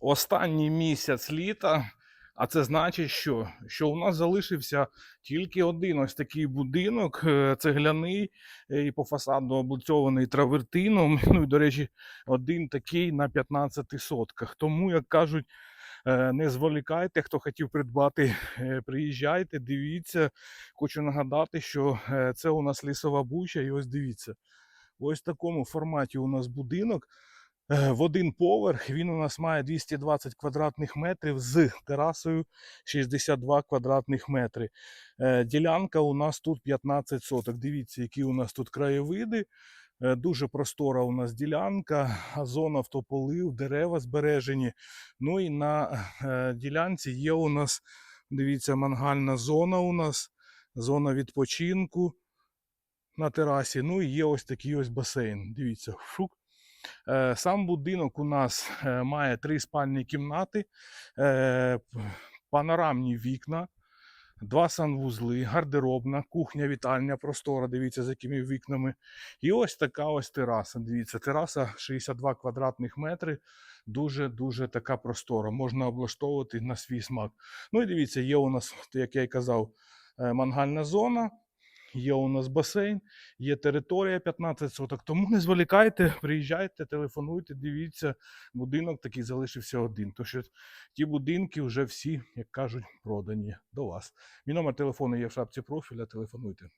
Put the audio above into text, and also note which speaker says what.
Speaker 1: останній місяць літа. А це значить, що, що у нас залишився тільки один ось такий будинок, е, цегляний е, і по фасаду облицьований травертином. Ну і, до речі, один такий на 15 сотках. Тому, як кажуть, е, не зволікайте, хто хотів придбати, приїжджайте, дивіться. Хочу нагадати, що це у нас лісова буча, і ось дивіться. Ось в такому форматі у нас будинок. Е, В один поверх він у нас має 220 квадратних метрів з терасою 62 квадратних метри. Е, Ділянка у нас тут 15 соток. Дивіться, які у нас тут краєвиди. Е, Дуже простора у нас ділянка, зона автополив, дерева збережені. Ну і на ділянці є у нас, дивіться, мангальна зона у нас, зона відпочинку на терасі. Ну і є ось такий ось басейн. Дивіться, шук. Е, Сам будинок у нас е, має три спальні кімнати, е, панорамні вікна, два санвузли, гардеробна, кухня, вітальня, простора. Дивіться, з якими вікнами. І ось така ось тераса. Дивіться, тераса 62 квадратних метри. Дуже дуже така простора. Можна облаштовувати на свій смак. Ну і дивіться, є у нас, як я й казав, мангальна зона. Є у нас басейн, є територія 15 соток. Тому не зволікайте, приїжджайте, телефонуйте, дивіться. Будинок такий залишився один. Тому що ті будинки вже всі, як кажуть, продані до вас. Мій номер телефону є в шапці профіля. Телефонуйте.